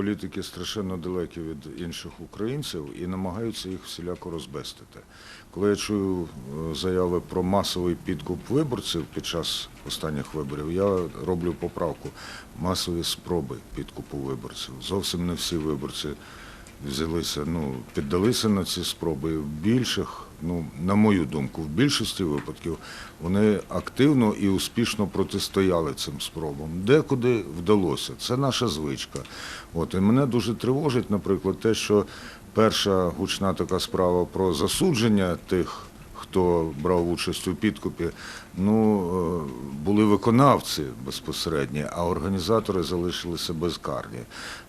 політики страшенно далекі від інших українців і намагаються їх всіляко розбестити. Коли я чую е, заяви про масовий підкуп виборців під час останніх виборів, я роблю поправку масові спроби підкупу виборців. Зовсім не всі виборці взялися, ну, піддалися на ці спроби. В більших, ну, на мою думку, в більшості випадків вони активно і успішно протистояли цим спробам. Декуди вдалося. Це наша звичка. От, і мене дуже тривожить, наприклад, те, що перша гучна така справа про засудження тих. Хто брав участь у підкупі, ну е, були виконавці безпосередні, а організатори залишилися безкарні.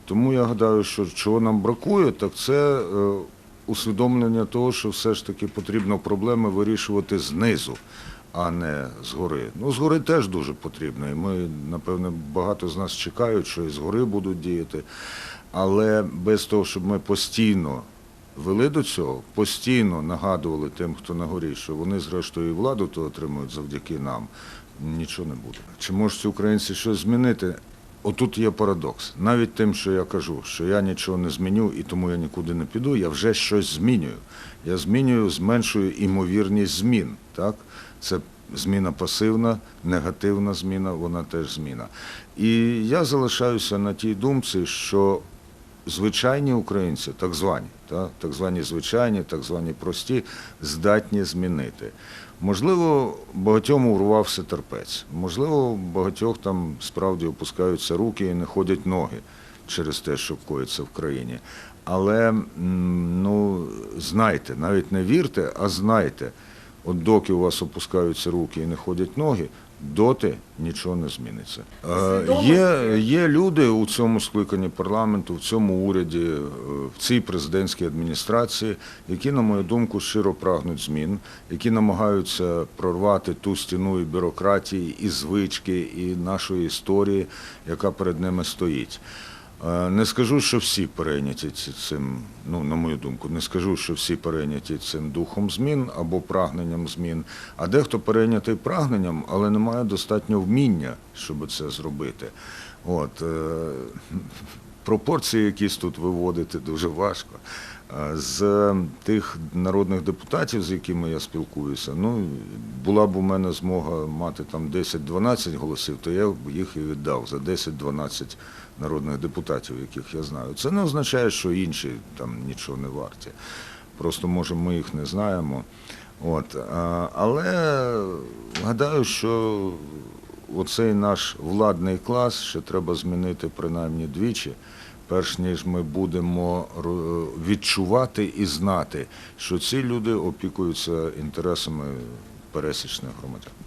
Тому я гадаю, що чого нам бракує, так це е, усвідомлення того, що все ж таки потрібно проблеми вирішувати знизу, а не згори. Ну, згори теж дуже потрібно. І ми, напевне, багато з нас чекають, що і згори будуть діяти. Але без того, щоб ми постійно вели до цього, постійно нагадували тим, хто на горі, що вони, зрештою, владу то отримують завдяки нам, нічого не буде. Чи можуть українці щось змінити? Отут є парадокс. Навіть тим, що я кажу, що я нічого не зміню і тому я нікуди не піду, я вже щось змінюю. Я змінюю, зменшую імовірність змін. Так? Це зміна пасивна, негативна зміна, вона теж зміна. І я залишаюся на тій думці, що звичайні українці, так звані, та, так звані звичайні, так звані прості, здатні змінити. Можливо, багатьом урвався терпець. Можливо, багатьох там справді опускаються руки і не ходять ноги через те, що коїться в країні. Але ну, знайте, навіть не вірте, а знайте, от доки у вас опускаються руки і не ходять ноги, доти нічого не зміниться. Е, Є, є люди у цьому скликанні парламенту, в цьому уряді, е, в цій президентській адміністрації, які, на мою думку, щиро прагнуть змін, які намагаються прорвати ту стіну і бюрократії, і звички, і нашої історії, яка перед ними стоїть. Е, Не скажу, що всі перейняті цим, ну на мою думку, не скажу, що всі перейняті цим духом змін або прагненням змін, а дехто перейнятий прагненням, але не має достатньо вміння, щоб це зробити. От е, пропорції якісь тут виводити дуже важко. З тих народних депутатів, з якими я спілкуюся, ну була б у мене змога мати там 10-12 голосів, то я б їх і віддав за 10-12 народних депутатів, яких я знаю. Це не означає, що інші там нічого не варті. Просто може ми їх не знаємо. От, але гадаю, що оцей наш владний клас ще треба змінити принаймні двічі, перш ніж ми будемо відчувати і знати, що ці люди опікуються інтересами пересічних громадян.